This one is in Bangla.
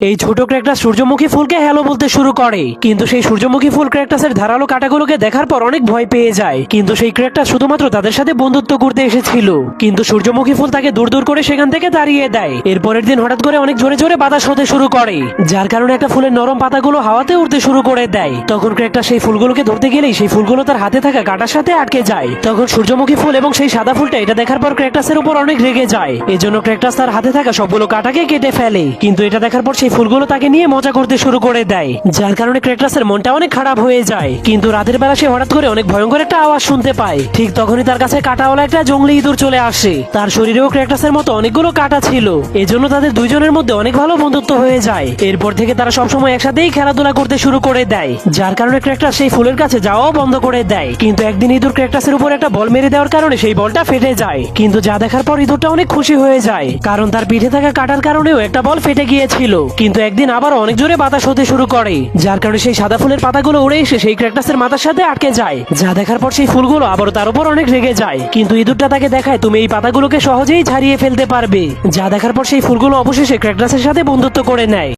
এই ছোট ক্র্যাকটাস সূর্যমুখী ফুলকে হ্যালো বলতে শুরু করে। কিন্তু সেই সূর্যমুখী ফুল ক্র্যাকটাসের ধারালো কাটাগুলোকে দেখার পর অনেক ভয় পেয়ে যায়। কিন্তু সেই ক্র্যাকটাস শুধুমাত্র তাদের সাথে বন্ধুত্ব করতে এসেছিল। কিন্তু সূর্যমুখী ফুল তাকে দূর দূর করে সেখান থেকে তাড়িয়ে দেয়। এরপরের দিন হঠাৎ করে অনেক জোরে জোরে বাতাস হতে শুরু করে, যার কারণে একটা ফুলের নরম পাতাগুলো হাওয়াতে উঠতে শুরু করে দেয়। তখন ক্র্যাকটাস সেই ফুলগুলোকে ধরতে গেলেই সেই ফুলগুলো তার হাতে থাকা কাটার সাথে আটকে যায়। তখন সূর্যমুখী ফুল এবং সেই সাদা ফুলটা এটা দেখার পর ক্র্যাকটাসের উপর অনেক রেগে যায়। এজন্য ক্র্যাকটাস তার হাতে থাকা সবগুলো কাটাকে কেটে ফেলে। কিন্তু এটা দেখার পর সেই ফুলগুলো তাকে নিয়ে মজা করতে শুরু করে দেয়। যার কারণে ক্র্যাকটাসের মনটা অনেক খারাপ হয়ে যায়। কিন্তু রাতের বেলা সে হঠাৎ করে অনেক ভয়ঙ্কর একটা আওয়াজ শুনতে পায়। ঠিক তখনই তার কাছে কাটাওয়ালা একটা জঙ্গলি ইঁদুর চলে আসে। তার শরীরেও ক্র্যাকটাসের মতো অনেকগুলো কাটা ছিল। এজন্য তাদের দুইজনের মধ্যে অনেক ভালো বন্ধুত্ব হয়ে যায়। এরপর থেকে তারা সবসময় একসাথেই খেলাধুলা করতে শুরু করে দেয়। যার কারণে ক্র্যাকটাস সেই ফুলের কাছে যাওয়াও বন্ধ করে দেয়। কিন্তু একদিন ইঁদুর ক্র্যাকটাসের উপর একটা বল মেরে দেওয়ার কারণে সেই বলটা ফেটে যায়। কিন্তু যা দেখার পর ইঁদুরটা অনেক খুশি হয়ে যায়। কারণ তার পিঠে থাকা কাটার কারণেও একটা বল ফেটে গিয়েছিল। কিন্তু একদিন আবার অনেক জোরে বাতাস হতে শুরু করে, যার কারণে সেই সাদা ফুলের পাতাগুলো উড়ে এসে সেই ক্র্যাকটাসের মাথার সাথে আটকে যায়। যা দেখার পর সেই ফুলগুলো আবারও তার উপর অনেক রেগে যায়। কিন্তু ইঁদুরটা তাকে দেখায় তুমি এই পাতাগুলোকে সহজেই ছাড়িয়ে ফেলতে পারবে। যা দেখার পর সেই ফুলগুলো অবশেষে ক্র্যাকটাসের সাথে বন্ধুত্ব করে নেয়।